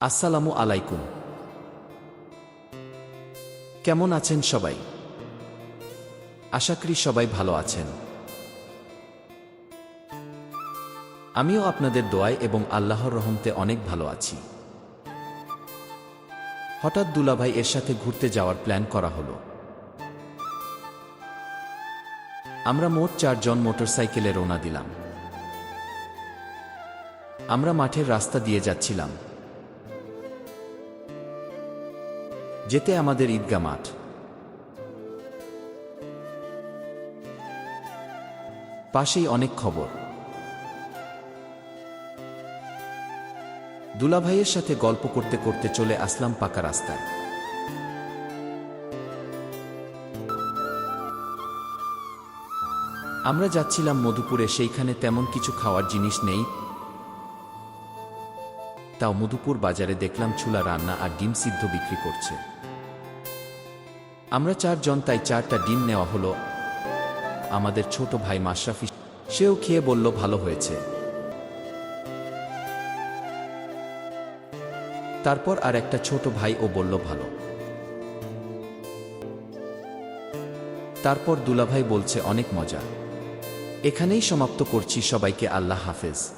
আসসালামু আলাইকুম। কেমন আছেন সবাই? আশা করি সবাই ভালো আছেন। আমিও আপনাদের দোয়ায় এবং আল্লাহর রহমতে অনেক ভালো আছি। হঠাৎ দুলাভাই এর সাথে ঘুরতে যাওয়ার প্ল্যান করা হলো। আমরা মোট চারজন মোটরসাইকেলে রওনা দিলাম। আমরা মাঠের রাস্তা দিয়ে যাচ্ছিলাম। যেতে আমাদের ঈদগা মাঠ। পাশেই অনেক খবর। দুলাভাইয়ের সাথে গল্প করতে করতে চলে আসলাম পাকা রাস্তায়। আমরা যাচ্ছিলাম মধুপুরে, সেইখানে তেমন কিছু খাওয়ার জিনিস নেই। তাও মধুপুর বাজারে দেখলাম ছুলা রান্না আর ডিম সিদ্ধ বিক্রি করছে। আমরা চারজন, তাই চারটা ডিম নেওয়া হলো। আমাদের ছোট ভাই মাশরাফি, সেও খেয়ে বলল, ভালো হয়েছে। তারপর আর একটা ছোট ভাই ও বলল, ভালো। তারপর দুলাভাই বলছে, অনেক মজা। এখানেই সমাপ্ত করছি সবাইকে, আল্লাহ হাফেজ।